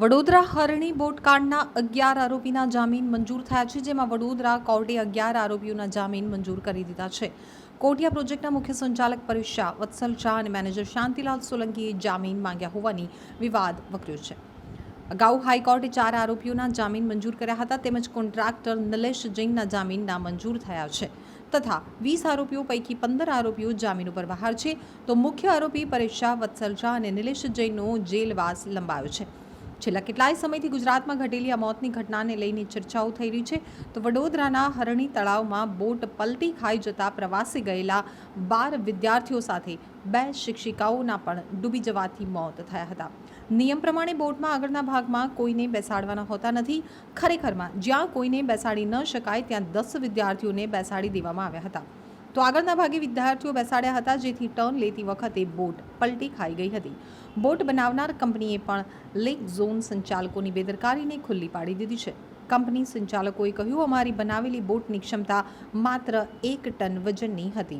વડોદરા હરણી બોટકાંડના અગિયાર આરોપીના જામીન મંજૂર થયા છે, જેમાં વડોદરા કોર્ટે અગિયાર આરોપીઓના જામીન મંજૂર કરી દીધા છે. કોટિયા પ્રોજેક્ટના મુખ્ય સંચાલક પરીક્ષા વત્સલ શાહ અને મેનેજર શાંતિલાલ સોલંકીએ જામીન માંગ્યા હોવાની વિવાદ વકર્યો છે. અગાઉ હાઈકોર્ટે ચાર આરોપીઓના જામીન મંજૂર કર્યા હતા, તેમજ કોન્ટ્રાક્ટર નિલેશ જૈનના જામીન નામંજૂર થયા છે. તથા વીસ આરોપીઓ પૈકી પંદર આરોપીઓ જામીન ઉપર બહાર છે. તો મુખ્ય આરોપી પરેશ શાહ, વત્સલ શાહ અને નિલેશ જૈનનો જેલવાસ લંબાયો છે. છેલ્લા કેટલાય સમયથી ગુજરાતમાં ઘટેલી આ મોતની ઘટનાને લઈને ચર્ચાઓ થઈ રહી છે. તો વડોદરાના હરણી તળાવમાં બોટ પલટી ખાઈ જતા પ્રવાસે ગયેલા બાર વિદ્યાર્થીઓ સાથે બે શિક્ષિકાઓના પણ ડૂબી જવાથી મોત થયા હતા. નિયમ પ્રમાણે બોટમાં આગળના ભાગમાં કોઈને બેસાડવાના હોતા નથી. ખરેખરમાં જ્યાં કોઈને બેસાડી ન શકાય, ત્યાં દસ વિદ્યાર્થીઓને બેસાડી દેવામાં આવ્યા હતા. તો આગળના ભાગે વિદ્યાર્થીઓ બેસાડ્યા હતા, જેથી ટર્ન લેતી વખતે બોટ પલટી ખાઈ ગઈ હતી. બોટ બનાવનાર કંપનીએ પણ લેક ઝોન સંચાલકોની બેદરકારીને ખુલ્લી પાડી દીધી છે. કંપની સંચાલકોએ કહ્યું, અમારી બનાવેલી બોટની ક્ષમતા માત્ર એક ટન વજનની હતી.